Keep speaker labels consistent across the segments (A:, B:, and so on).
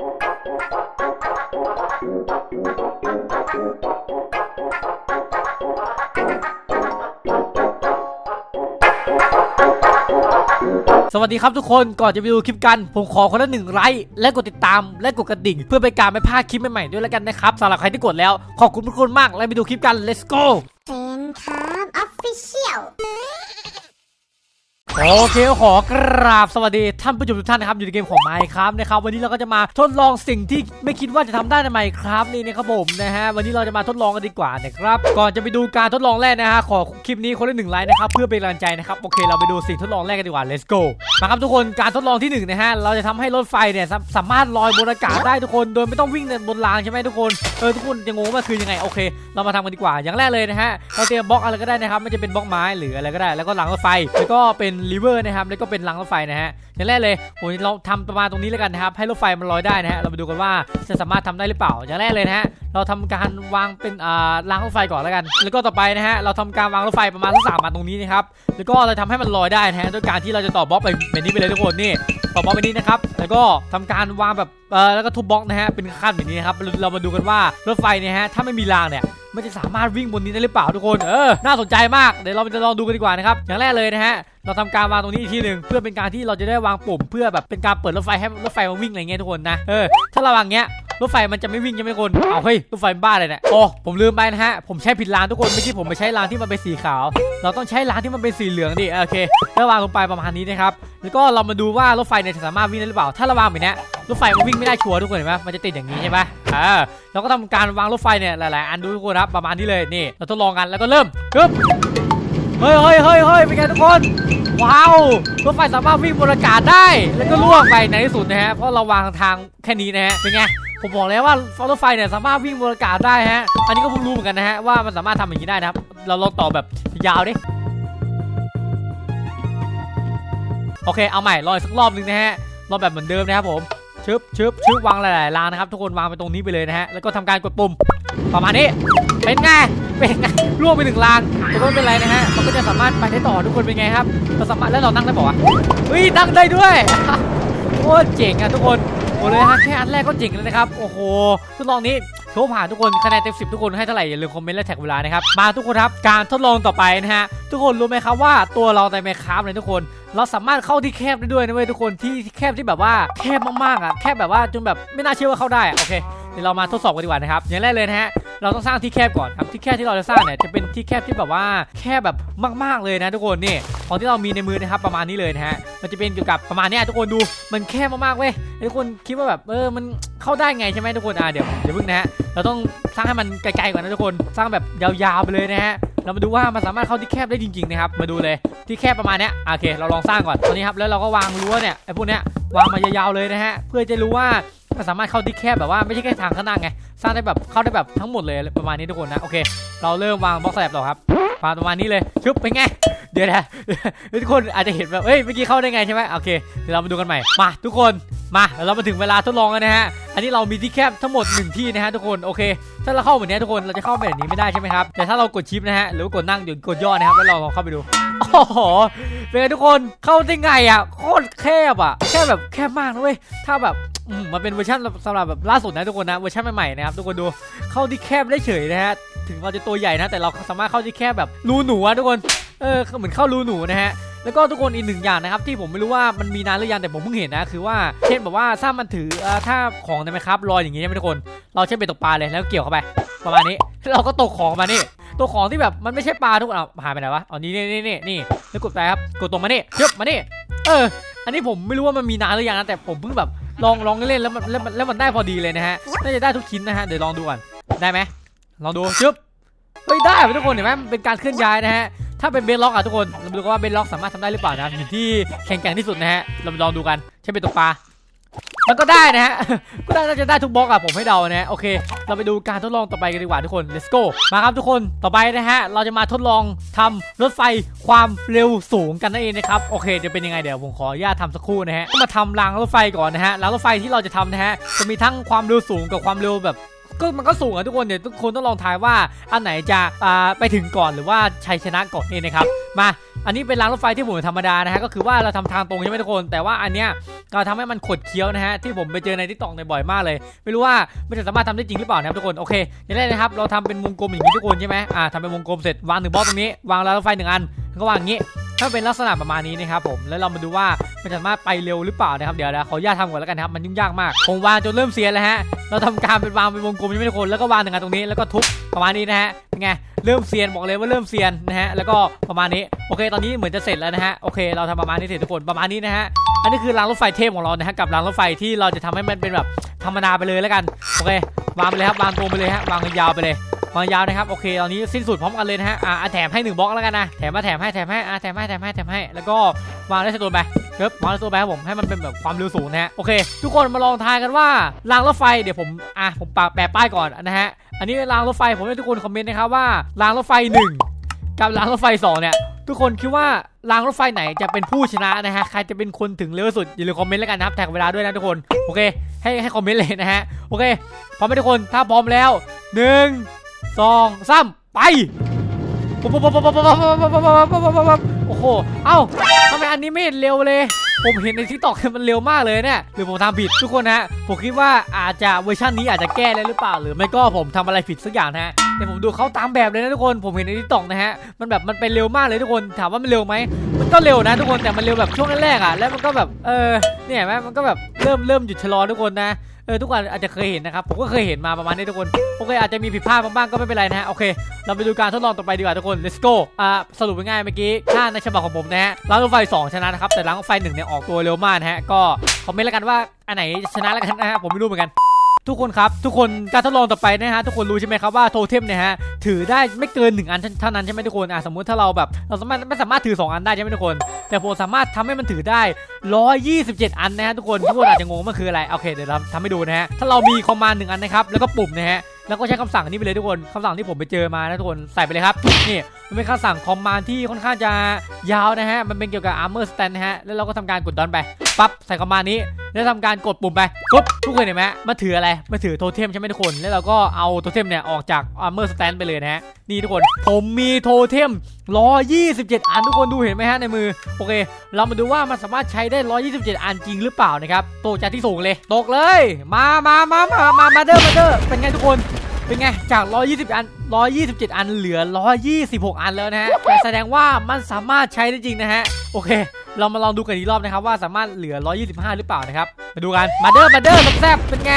A: สวัสดีครับทุกคนก่อนจะไปดูคลิปกัน ผมขอคนละหนึ่งไลค์และกดติดตามและกดกระดิ่ง เพื่อเป็นการไม่พลาดคลิปใหม่ๆด้วยแล้วกันนะครับสำหรับใครที่กดแล้ว ขอบคุณทุกคนมากและไปดูคลิปกัน let's go
B: เฟนครับออฟฟิเชียล
A: โอเคขอกราบสวัสดีท่านผู้ชมทุกท่านนะครับอยู่ในเกมของไมค์ครับนะครับวันนี้เราก็จะมาทดลองสิ่งที่ไม่คิดว่าจะทำได้ในไมค์ครับนี่นะครับผมนะฮะวันนี้เราจะมาทดลองกันดีกว่านะครับก่อนจะไปดูการทดลองแรกนะฮะขอคลิปนี้คนละหนึ่งไลค์นะครับเพื่อเป็นกำลังใจนะครับโอเคเราไปดูสิ่งทดลองแรกกันดีกว่า let's go มาครับทุกคนการทดลองที่หนึ่งนะฮะเราจะทำให้รถไฟเนี่ยสามารถลอยบนอากาศได้ทุกคนโดยไม่ต้องวิ่งบนรางใช่ไหมทุกคนเออทุกคนจะงงว่าคือยังไงโอเค เรามาทำกันดีกว่าอย่างแรกเลยนะฮะเราเตรียมบล็อกอะไรก็ได้นะครับไม่จะเป็นบล็อกไม้หรืออะไรก็ได้ แล้วก็รางรถไฟแล้วก็เป็นรีเวอร์นะครับแล้วก็เป็นรางรถไฟนะฮะอย่างแรกเลยผมเราทำประมาณตรงนี้แล้วกันนะครับให้รถไฟมันลอยได้นะฮะเราไปดูกันว่าจะสามารถทำได้หรือเปล่าอย่างแรกเลยนะฮะเราทำการวางเป็นอ่ารางรถไฟก่อนแล้วกัน แล้วก็ต่อไปนะฮะเราทำการวางรถไฟประมาณสักสามอันตรงนี้นะครับแล้วก็เราทำให้มันลอยได้นะฮะด้วยการที่เราจะต่อบล็อกไปแบบนี้ไปเลยทุกคนนี่ต่อบล็อกไปนี้นะครับแล้วก็ทำการวางแบบเออแล้วก็ทุบบล็อกนะฮะเป็นขั้นแบบนี้นะครับเรามาดูกันว่ารถไฟเนี่ยฮะถ้าไม่มีรางเนี่ย มันจะสามารถวิ่งบนนี้ได้หรือเปล่าทุกคนเออน่าสนใจมากเดี๋ยวเราจะลองดูกันดีกว่านะครับอย่างแรกเลยนะฮะเราทำการวางตรงนี้อีกทีหนึ่งเพื่อเป็นการที่เราจะได้วางปุ่มเพื่อแบบเป็นการเปิดรถไฟให้รถไฟมาวิ่งอะไรเงี้ยทุกคนนะเออถ้าเราวางเงี้ยรถไฟมันจะไม่วิ่งใช่ไหมคนเอาเฮ้ยรถไฟบ้าเลยเนี่ยโอ้ผมลืมไปนะฮะผมใช้ผิดรางทุกคนเมื่อกี้ผมไปใช้รางที่มันเป็นสีขาว เราต้องใช้รางที่มันเป็นสีเหลืองดิโอเคแล้ววางลงไปประมาณนี้นะครับแล้วก็เรามาดูว่ารถไฟเนี่ยจะสามารถวิ่งได้หรือเปล่า ถ้าเราวางแบบนี้รถไฟมันวิ่งไม่ได้ชัวร์ทุกคนเห็นไหมมันจะติดอย่างนี้ใช่ปะ อ่าเราก็ทำการวางรถไฟเนี่ยหลายๆ อันดูทุกคนครับประมาณนี้เลยนี่เราทดลองกันแล้วก็เริ่มปึ๊บเฮ้ยเฮ้ยเฮ้ยเฮ้ยเป็นไงทุกคน ว้าว รถไฟสามารถวิ่งบนอากาศได้ แล้วก็ล่วงไปในที่สุดนะฮะ เพราะเราวางทางแค่นี้นะฮะ เป็นไง ผมบอกแล้วว่ารถไฟเนี่ยสามารถวิ่งบนอากาศได้ฮะ อันนี้ก็เพิ่งรู้เหมือนกันนะฮะว่ามันสามารถทำอย่างนี้ได้นะครับ เราลองต่อแบบยาวดิ โอเค เอาใหม่รออีกสักรอบหนึงนะฮะ รอแบบเหมือนเดิมนะครับผม ชึบชึบชึบวางหลายๆรางนะครับ ทุกคนวางไปตรงนี้ไปเลยนะฮะแล้วก็ทำการกดปุ่มประมาณนี้เป็นไงเป็นไงล่วงไปหนึ่งรางแต่ก็ไม่เป็นไรนะฮะมันก็จะสามารถไปได้ต่อทุกคนเป็นไงครับเราสามารถแล้วเรานั่งได้บอกว่าวะเฮ้ยนั่งได้ด้วยโคตรเจ๋งอะทุกคนโอ้เลยฮะแค่อันแรกก็เจ๋งแล้วนะครับโอ้โหทดลองนี้โชว์ผ่านทุกคนคะแนนเต็มสิบทุกคนให้เท่าไหร่อย่าลืมคอมเมนต์และแท็กเวลานะครับมาทุกคนครับการทดลองต่อไปนะฮะทุกคนรู้ไหมครับว่าตัวเราในแมคคราฟเลยทุกคน เราสามารถเข้าที่แคบได้ด้วยนะเว้ยทุกคนที่แคบที่แบบว่าแคบมากๆอะแคบแบบว่าจนแบบไม่น่าเชื่อว่าเข้าได้อะโอเคเดี๋ยวเรามาทดสอบกันดีกว่านะครับอย่างแรกเลยนะฮะเราต้องสร้างที่แคบก่อนครับที่แคบที่เราจะสร้างเนี่ยจะเป็นที่แคบที่แบบว่าแคบแบบมาก ๆเลยนะทุกคนนี่ของที่เรามีในมือนะครับประมาณนี้เลยนะฮะมันจะเป็นเกี่ยวกับประมาณนี้ทุกคนดูมันแคบมากๆเว้ยทุกคนคิดว่าแบบเออมันเข้าได้ไงใช่ไหมทุกคนอ่าเดี๋ยวเดี๋ยวพึ่งนะฮะเราต้องสร้างให้มันไกลๆกว่านะทุกคนสร้างแบบยาวๆไปเลยนะฮะ เรามาดูว่ามันสามารถเข้าที่แคบได้จริงๆนะครับ มาดูเลยที่แคบประมาณเนี้ยโอเค เราลองสร้างก่อนตอนนี้ครับแล้วเราก็วางรั้วเนี่ยไอ้พวกเนี้ยวางมายาวๆเลยนะฮะเพื่อจะรู้ว่ามันสามารถเข้าที่แคบแบบว่าไม่ใช่แค่ทางข้างหน้าไงสร้างได้แบบเข้าได้แบบทั้งหมดเลยประมาณนี้ทุกคนนะโอเค เราเริ่มวางบล็อกสแลบต่อครับวางประมาณนี้เลยชึบเป็นไง เดี๋ยวนะทุกคนอาจจะเห็นแบบเฮ้ยเมื่อกี้เข้าได้ไงใช่ไหมโอเคเดี๋ยวเรามาดูกันใหม่มาทุกคนมาเดี๋ยวเรามาถึงเวลาทดลองกันนะฮะอันนี้เรามีที่แคบทั้งหมดหนึ่งที่นะฮะทุกคนโอเค ถ้าเราเข้าแบบนี้ทุกคนเราจะเข้าแบบนี้ไม่ได้ใช่ไหมครับแต่ถ้าเรากดชิปนะฮะหรือกดนั่งเดี๋ยวกดย่อนะครับแล้วเราลองเข้าไปดูโอ้โหเป็นไงทุกคนเข้าได้ไงอะโคตรแคบอะแค่แบบแคบมากนะเว้ยถ้าแบบมมันเป็นเวอร์ชันสำหรับแบบล่าสุดนะทุกคนนะเวอร์ชันใหม่ๆนะครับทุกคนดูเข้าที่แคบได้เฉยนะฮะถึงเราจะตัวใหญ่นะแต่เราสามารถเข้าที่แคบแบบรูหนูอะทุกคน เออเหมือนเข้ารูหนูนะฮะแล้วก็ทุกคนอีกหนึ่งอย่างนะครับที่ผมไม่รู้ว่ามันมีนานหรือยังแต่ผมเพิ่งเห็นนะคือว่าเช่นแบบว่าถ้ามันถือถ้าของในไหมครับลอยอย่างงี้ใช่ไหมทุกคน เราใช้เบ็ดตกปลาเลยแล้วเกี่ยวเข้าไปประมาณนี้เราก็ตกของมานี่ตัวของที่แบบมันไม่ใช่ปลาทุกคนเอาหายไปไหนวะอ๋อนี่นี่นี่นี่นี่แล้วกดไปครับกดตรงมานี่ชึบมานี่เออ อันนี้ผมไม่รู้ว่ามันมีนานหรือยังนะแต่ผมเพิ่งแบบลองลองเล่นแล้วมันแล้วมันแล้วมันได้พอดีเลยนะฮะน่าจะได้ทุกชิ้นนะฮะเดี๋ยวลองดูก่อนได้ไหมลองดูชึบเฮ้ยได้ทุกคนเห็นไหมเป็นการเคลื่อนย้ายนะฮะ ถ้าเป็นเบนล็อกอะทุกคน เรามาดูกันว่าเบนล็อกสามารถทำได้หรือเปล่านะอยู่ที่แข็งแกร่งที่สุดนะฮะ เราลองดูกัน ใช้เป็นตกปลา มันก็ได้นะฮะ ก็ได้น่าจะได้ทุกบล็อกอะผมให้เดานะฮะ โอเค เราไปดูการทดลองต่อไปกันดีกว่าทุกคน let's go มาครับทุกคน ต่อไปนะฮะ เราจะมาทดลองทำรถไฟความเร็วสูงกันนั่นเองนะครับ โอเค จะเป็นยังไงเดี๋ยวผมขออนุญาตทำสักครู่นะฮะ มาทำรางรถไฟก่อนนะฮะ รางรถไฟที่เราจะทำนะฮะ จะมีทั้งความเร็วสูงกับความเร็วแบบ ก็มันก็สูงอะทุกคนเดี๋ยวทุกคนต้องลองทายว่าอันไหนจะอ่าไปถึงก่อนหรือว่าชัยชนะก่อนนี่นะครับมาอันนี้เป็นรางรถไฟที่ผมธรรมดานะฮะก็คือว่าเราทำทางตรงใช่ไหมทุกคน แต่ว่าอันเนี้ยเราทำให้มันขดเคี้ยวนะฮะที่ผมไปเจอในทิกตอกในบ่อยมากเลย ไม่รู้ว่ามันจะสามารถทำได้จริงหรือเปล่านะครับทุกคนโอเคอย่างแรกนะครับเราทำเป็นวงกลมอย่างนี้ทุกคนใช่ไหมอ่าทำเป็นวงกลมเสร็จวางหนึ่งบล็อกตรงนี้ วางรางรถไฟหนึ่งอันก็วางอย่างนี้ ถ้าเป็นลักษณะประมาณนี้นะครับผมแล้วเรามาดูว่ามันสามารถไปเร็วหรือเปล่านะครับเดี๋ยวนะขออนุญาตทำก่อนแล้วกันนะครับมันยุ่งยากมากผมวางจนเริ่มเสียแล้วฮะเราทำการเป็นวางเป็นวงกลมใช่ไหมทุกคนแล้วก็วางหนึ่งอันตรงนี้แล้วก็ทุบประมาณนี้นะฮะเป็นไงเริ่มเซียนบอกเลยว่าเริ่มเซียนนะฮะแล้วก็ประมาณนี้โอเคตอนนี้เหมือนจะเสร็จแล้วนะฮะโอเค เราทำประมาณนี้เสร็จทุกคนประมาณนี้นะฮะอันนี้คือรางรถไฟเทพของเรานะฮะกับรางรถไฟที่เราจะทำให้มันเป็นแบบธรรมดาไปเลยแล้วกันโอเควางไปเลยครับวางตรงไปเลยฮะวางยาวไปเลย วางยาวนะครับโอเคตอนนี้สิ้นสุดพร้อมกันเลยนะฮะอ่าแถมให้หนึ่งบล็อกแล้วกันนะแถมมาแถมให้แถมให้อ่าแถมให้แถมให้แถมให้แล้วก็วางได้สตูนไปเครับวางได้สตูนไปครับผมให้มันเป็นแบบความเร็วสูงนะฮะโอเคทุกคนมาลองทายกันว่ารางรถไฟเดี๋ยวผมอะผมปะแปะป้ายก่อนนะฮะอันนี้รางรถไฟผมให้ทุกคนคอมเมนต์นะครับว่ารางรถไฟหนึ่งกับรางรถไฟสองเนี่ยทุกคนคิดว่ารางรถไฟไหนจะเป็นผู้ชนะนะฮะใครจะเป็นคนถึงเร็วสุดอย่าลืมคอมเมนต์แล้วกันนะครับแท็กเวลาด้วยนะทุกคนโอเคให้ให้คอมเมนต์เลยนะฮะโอเคพร้อมไหมทุกคนถ้าพร้อมแล้วหนึ่ง สองสามไปโอ้โห เอ้าทำไมอันนี้ไม่เห็นเร็วเลย ผมเห็นในทิกตอกมันเร็วมากเลยเนี่ย หรือผมทำผิดทุกคนฮะ ผมคิดว่าอาจจะเวอร์ชันนี้อาจจะแก้ได้หรือเปล่า หรือไม่ก็ผมทำอะไรผิดสักอย่างฮะ แต่ผมดูเขาตามแบบเลยนะทุกคน ผมเห็นในทิกตอกนะฮะ มันแบบมันเป็นเร็วมากเลยทุกคน ถามว่ามันเร็วไหม มันก็เร็วนะทุกคน แต่มันเร็วแบบช่วงแรกๆอะ แล้วมันก็แบบ เออ เนี่ยแม่มันก็แบบเริ่มเริ่มหยุดชะลอทุกคนนะ ออทุกคนอาจจะเคยเห็นนะครับผมก็เคยเห็นมาประมาณนี้ทุกคนโอเคอาจจะมีผิดพลาดบ้างก็ไม่เป็นไรนะฮะโอเค เราไปดูการทดลองต่อไปดีกว่าทุกคน let's go อ่าสรุปง่ายๆเมื่อกี้ถ้าในฉบับของผมนะฮะล้างรถไฟ2ชนะนะครับแต่ล้างรถไฟ1เนี่ยออกตัวเร็วมากนะฮะก็คอมเมนต์แล้วกันว่าอันไหนชนะแล้วกันนะฮะผมไม่รู้เหมือนกัน ทุกคนครับ ทุกคนการทดลองต่อไปนะฮะทุกคนรู้ใช่ไหมครับว่าโทเทมเนี่ยฮะถือได้ไม่เกิน 1 อันเท่านั้นใช่ไหมทุกคนอะสมมุติถ้าเราแบบเราสามารถไม่สามารถถือ 2 อันได้ใช่ไหมทุกคน แต่ผมสามารถทำให้มันถือได้ 127 อันนะฮะทุกคนทุกคนอาจจะงงว่ามันคืออะไรโอเคเดี๋ยวเราทำให้ดูนะฮะถ้าเรามีคอมมานด์หนึ่งอันนะครับแล้วก็ปุ่มนะฮะแล้วก็ใช้คำสั่งนี้ไปเลยทุกคนคำสั่งที่ผมไปเจอมานะทุกคนใส่ไปเลยครับนี่มันเป็นคำสั่งคอมมานด์ที่ค่อนข้างจะยาวนะฮะมันเป็นเกี่ยวกับ armor stand นะฮะแล้วเราก็ทำการกดดอนไปปั๊บใส่คอมมานด์นี้แล้วทำการกดปุ่มไปปุ๊บทุกคนเห็นไหมมันถืออะไรมันถือโทเทมใช่ไหมทุกคน แล้วเราก็เอาโทเทมเนี่ยออกจาก armor stand ไปเลยนะฮะนี่ทุกคนผมมีโทเทม127 อันทุกคนดูเห็นไหมฮะในมือโอเค เรามาดูว่ามันสามารถใช้ได้ 127 อันจริงหรือเปล่านะครับตกจากที่สูงเลย ตกเลย มามามามามามาเดอร์มาเดอร์เป็นไงทุกคนเป็นไง จาก 120 อัน 127 อันเหลือ 126 อันแล้วนะฮะ แต่แสดงว่ามันสามารถใช้ได้จริงนะฮะ โอเค เรามาลองดูกันอีกรอบนะครับว่าสามารถเหลือ 125 หรือเปล่านะครับ มาดูกัน มาเดอร์มาเดอร์แซ่บเป็นไง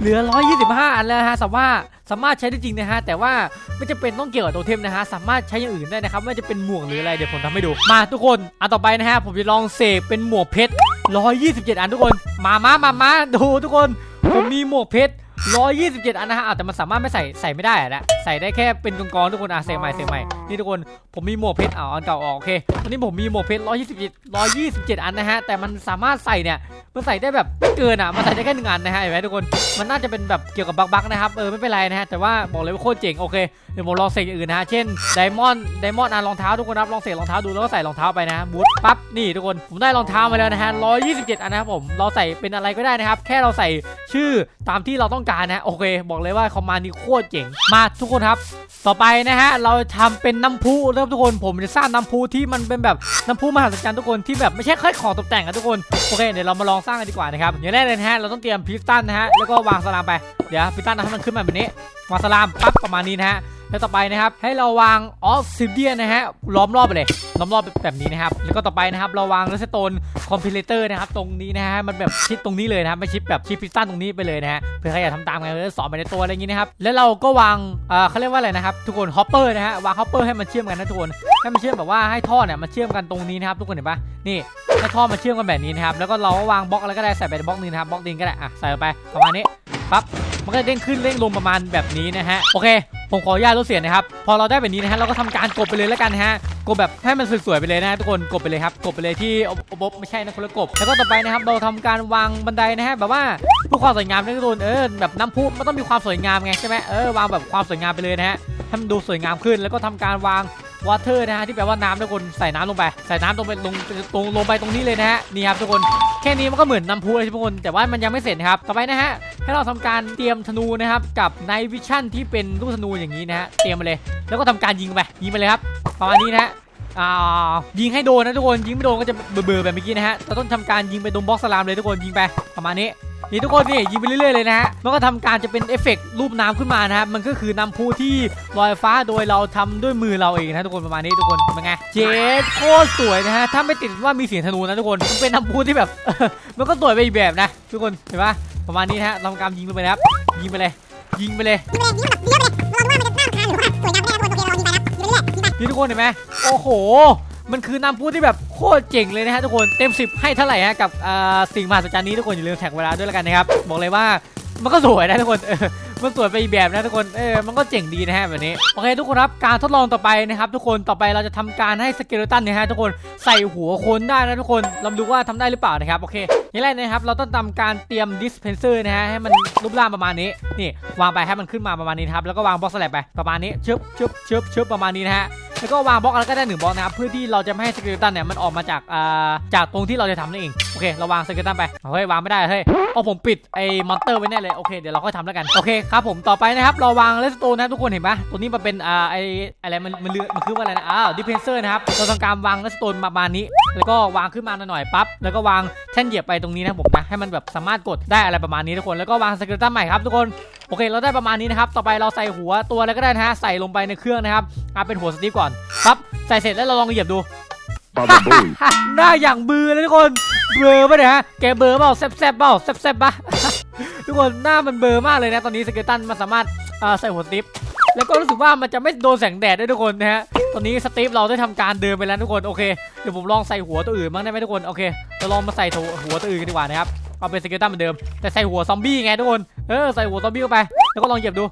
A: เหลือ 125 อันแล้วฮะสามารถสามารถใช้ได้จริงนะฮะ แต่ว่าไม่จำเป็นต้องเกี่ยวกับโทเทมนะฮะ สามารถใช้อย่างอื่นได้นะครับ ไม่ว่าจะเป็นหมวกหรืออะไร เดี๋ยวผมทำให้ดู มาทุกคน อันต่อไปนะฮะ ผมจะลองเสกเป็นหมวกเพชร 127 อันทุกคน มามามามาดูทุกคน ผมมีหมวกเพชร 127 อันนะฮะแต่มันสามารถไม่ใส่ใส่ไม่ได้อะนะใส่ได้แค่เป็นกองกองทุกคนอะเซใหม่เซใหม่นี่ทุกคนผมมีหมวกเพชรอะเอาอันเก่าออกโอเคตอนนี้ผมมีหมวกเพชร127 127 อันนะฮะแต่มันสามารถใส่เนี่ยมันใส่ได้แบบไม่เกินอะมันใส่ได้แค่หนึ่งอันนะฮะเห็นไหมทุกคนมันน่าจะเป็นแบบเกี่ยวกับบั๊กๆนะครับเออไม่เป็นไรนะฮะแต่ว่าบอกเลยว่าโคตรเจ๋งโอเค ดี๋ยวผมลองเสกอย่างอื่นนะฮะเช่นไดมอนด์ไดมอนด์อะรองเท้าทุกคนครับลองเสกรองเท้าดูแล้วก็ใส่รองเท้าไปนะบูทปั๊บนี่ทุกคนผมได้รองเท้ามาแล้วนะฮะ127 อันนะครับผมเราใส่เป็นอะไรก็ได้นะครับ แค่เราใส่ชื่อตามที่เราต้องการนะฮะโอเค บอกเลยว่าคอมมานด์นี้โคตรเจ๋งมาทุกคนครับ ต่อไปนะฮะเราทำเป็นน้ำพุนะครับทุกคนผมจะสร้างน้ำพุที่มันเป็นแบบน้ำพุมหัศจรรย์ทุกคนที่แบบไม่ใช่แค่ของตกแต่งอะทุกคนโอเคเดี๋ยวเรามาลองสร้างกันดีกว่านะครับอย่างแรกเลยนะฮะเราต้องเตรียมพิสตันนะฮะแล้วก็วางสลามไปเดี๋ยวพิสตันนะให้มันขึ้นมาแบบนี้วางสลามปั๊บประมาณนี้นะฮะแล้วต่อไปนะครับ ให้เราวางออฟซิเดียนนะฮะล้อมรอบไปเลยล้อมรอบแบบนี้นะครับ แล้วก็ต่อไปนะครับเราวางเลสโตนคอมพิเลเตอร์นะครับตรงนี้นะฮะมันแบบชิดตรงนี้เลยนะครับไม่ชิดแบบชิดพิสตันตรงนี้ไปเลยนะฮะเผื่อใครอยากทำตามกันเลยสอนไปในตัวอะไรอย่างนี้นะครับแล้วเราก็วางเอ่อเขาเรียกว่าอะไรนะครับทุกคนฮอปเปอร์นะฮะวางฮอปเปอร์ให้มันเชื่อมกันนะทุกคนให้มันเชื่อมแบบว่าให้ท่อเนี่ยมันเชื่อมกันตรงนี้นะครับทุกคนเห็นปะนี่ให้ท่อมันเชื่อมกันแบบนี้นะครับแล้วก็เราก็วางบล็อกอะไรก็ได้ใส่ไปบล็อกนึงนะครับบล็อกดินก็ได้อะใส่ไปประมาณนี้ปั๊บมันก็จะเด้งขึ้นเด้งลงประมาณแบบนี้นะฮะโอเค ผมขออนุญาตลดเสียงนะครับ พอเราได้แบบนี้นะฮะเราก็ทำการกบไปเลยแล้วกันนะฮะกบแบบให้มันสวยๆไปเลยนะฮะทุกคนกบไปเลยครับกบไปเลยที่อบอบบไม่ใช่นะคนละกบ แล้วก็ต่อไปนะครับเราทำการวางบันไดนะฮะแบบว่าเพื่อความสวยงามนะทุกคนเออแบบน้ำพุมันต้องมีความสวยงามไงใช่ไหมเออวางแบบความสวยงามไปเลยนะฮะให้มันดูสวยงามขึ้นแล้วก็ทำการวาง water นะฮะที่แปลว่าน้ำทุกคนใส่น้ำลงไป ใส่น้ำลงไปลงตรงลงไปตรงนี้เลยนะฮะนี่ครับทุกคนแค่นี้มันก็เหมือนน้ำพุเลยทุกคนแต่ว่ามันยังไม่เสร็จนะครับต่อไปนะฮะให้เราทำการเตรียมธนูนะครับกับ night vision ที่เป็นลูกธนูอย่างนี้นะฮะเตรียมมาเลย แล้วก็ทำการยิงไปยิงไปเลยครับประมาณนี้นะฮะอ่ายิงให้โดนนะทุกคนยิงไม่โดนก็จะเบื่อๆแบบเมื่อกี้นะฮะเราต้องทำการยิงไปตรงบล็อกสลามเลยทุกคนยิงไปประมาณนี้ นี่ทุกคนนี่ยิงไปเรื่อยๆเลยนะฮะมันก็ทำการจะเป็นเอฟเฟกรูปน้ำขึ้นมานะฮะมันก็คือน้ำพุที่ลอยฟ้าโดยเราทำด้วยมือเราเองนะทุกคนประมาณนี้ทุกคนเป็นไงเจ๊โคตรสวยนะฮะถ้าไม่ติดว่ามีเสียงธนูนะทุกคนมันเป็นน้ำพุที่แบบมันก็สวยไปอีกแบบนะ ทุกคนเห็นปะประมาณนี้นะฮะทำการยิงลงไปนะครับยิงไปเลยยิงไปเลยนี่ทุกคนเห็นไหมโอ้โห มันคือน้ำพุที่แบบโคตรเจ๋งเลยนะฮะทุกคนเต็ม 10 ให้เท่าไหร่ฮะกับอ่าสิ่งมหัศจรรย์นี้ทุกคนอย่าลืมแท็กเวลาด้วยแล้วกันนะครับบอกเลยว่ามันก็สวยนะทุกคนมันสวยไปอีกแบบนะทุกคน เออ มันก็เจ๋งดีนะฮะแบบนี้ โอเคทุกคนครับ การทดลองต่อไปนะครับทุกคน ต่อไปเราจะทำการให้สเกเลตันเนี่ยฮะทุกคน ใส่หัวคนได้นะทุกคนเราดูว่าทำได้หรือเปล่านะครับ โอเคอย่างแรกนะครับ เราต้องทำการเตรียมดิสเพนเซอร์นะฮะ ให้มันรูปร่างประมาณนี้ นี่ วางไปให้มันขึ้นมาประมาณนี้ครับ แล้วก็วางบล็อกสแลบไปประมาณนี้ ชึบชึบชึบชึบประมาณนี้นะฮะ แล้วก็วางบล็อกอะไรก็ได้หนึ่งบล็อกนะครับเพื่อที่เราจะไม่ให้สเกเลตันเนี่ยมันออกมาจากอ่าจากตรงที่เราจะทำนั่นเองโอเคเราวางสเกเลตันไปเฮ้ยวางไม่ได้เฮ้ยเอาผมปิดไอ้มอนเตอร์ไว้แน่เลยโอเคเดี๋ยวเราค่อยทำแล้วกันโอเคครับผมต่อไปนะครับเราวางเลสโตนนะครับทุกคนเห็นปะตัวนี้มันเป็นอ่าไอ้อะไรมันมันเลือมันคือว่าอะไรนะอ้าวดิเพนเซอร์นะครับเราทำการวางเลสโตนประมาณนี้ แล้วก็วางขึ้นมาหน่อยๆปั๊บแล้วก็วางแท่นเหยียบไปตรงนี้นะผมนะให้มันแบบสามารถกดได้อะไรประมาณนี้ทุกคนแล้วก็วางสเกเลตันใหม่ครับทุกคนโอเค เราได้ประมาณนี้นะครับต่อไปเราใส่หัวตัวอะไรก็ได้นะฮะใส่ลงไปในเครื่องนะครับเอาเป็นหัวสตีฟก่อนปั๊บใส่เสร็จแล้วเราลองเหยียบดู
C: Baba Booey.
A: หน้าอย่างเบือเลยทุกคนเบลอปะเนี่ยฮะแกเบลอเปล่าแซบๆเปล่าแซบๆปะ ทุกคนหน้ามันเบลอมากเลยนะตอนนี้สเกลตันมันสามารถเอ่อใส่หัวสตีฟแล้วก็รู้สึกว่ามันจะไม่โดนแสงแดดด้วยทุกคนนะฮะตอนนี้สตีฟเราได้ทำการเดินไปแล้วทุกคนโอเคเดี๋ยวผมลองใส่หัวตัวอื่นบ้างได้ไหมทุกคนโอเคเราลองมาใส่หัวตัวอื่นกันดีกว่านะครับเอาเป็นสเกลตันเหมือนเดิมแต่ใส่หัวซอมบี้ไงทุกคนเออใส่หัวซอมบี้เข้าไปแล้วก็ลองเหยียบดู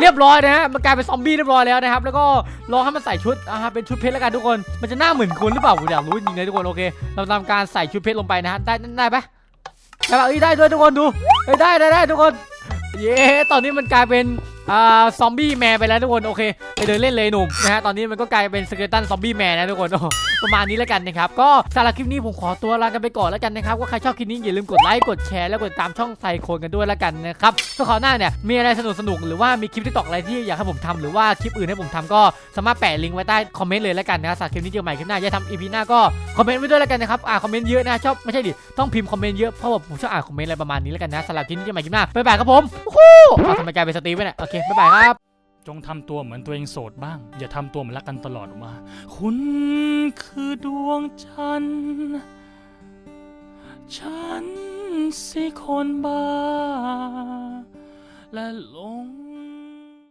A: เรียบร้อยนะฮะมันกลายเป็นซอมบี้เรียบร้อยแล้วนะครับ แล้วก็ลองให้มันใส่ชุดอ่าเป็นชุดเพชรแล้วกันทุกคน มันจะหน้าเหมือนคนหรือเปล่าผมอยากรู้จริงเลยทุกคนโอเค เราทำการใส่ชุดเพชรลงไปนะฮะได้ได้ปะได้ปะเอ้ยได้ด้วยทุกคนดูเอ้ยได้ได้ได้ทุกคน เย้ตอนนี้มันกลายเป็น อ่าซอมบี้แมนไปแล้วทุกคนโอเคไปเดินเล่นเลยหนุ่มนะฮะตอนนี้มันก็กลายเป็นสเกตันซอมบี้แมนนะทุกคนโอประมาณนี้แล้วกันนะครับก็สำหรับคลิปนี้ผมขอตัวลากันไปก่อนแล้วกันนะครับว่าใครชอบคลิปนี้อย่าลืมกดไลค์กดแชร์แล้วกดตามช่องไซโคนกันด้วยแล้วกันนะครับก็ขอหน้าเนี่ยมีอะไรสนุกสนุกหรือว่ามีคลิปที่ตอกอะไรที่อยากให้ผมทำหรือว่าคลิปอื่นให้ผมทำก็สามารถแปะลิงก์ไว้ใต้คอมเมนต์เลยแล้วกันนะครับสำหรับคลิปนี้เจอใหม่คลิปหน้าอย่าทำอีพีหน้าก็คอมเมนต์ไว้ด้วยแล้วกันนะครับอ่าคอมเมนต์เยอะนะชอบไม่ใช่ดิต้องพิมพ์คอมเมนต์เยอะเพราะผมชอบอ่านคอมเมนต์อะไรประมาณนี้แล้วกันนะสำหรับคลิปนี้เจอใหม่คลิปหน้าบ๊ายบายครับผมโอ้โหทำไมกลายเป็นสตีฟเนี่ยโอเคบ๊ายบายครับ
D: จงทำตัวเหมือนตัวเองโสดบ้าง อย่าทำตัวเหมือนรักกันตลอดมา คุณคือดวงจันทร์ฉันสิคนบ้า และหลง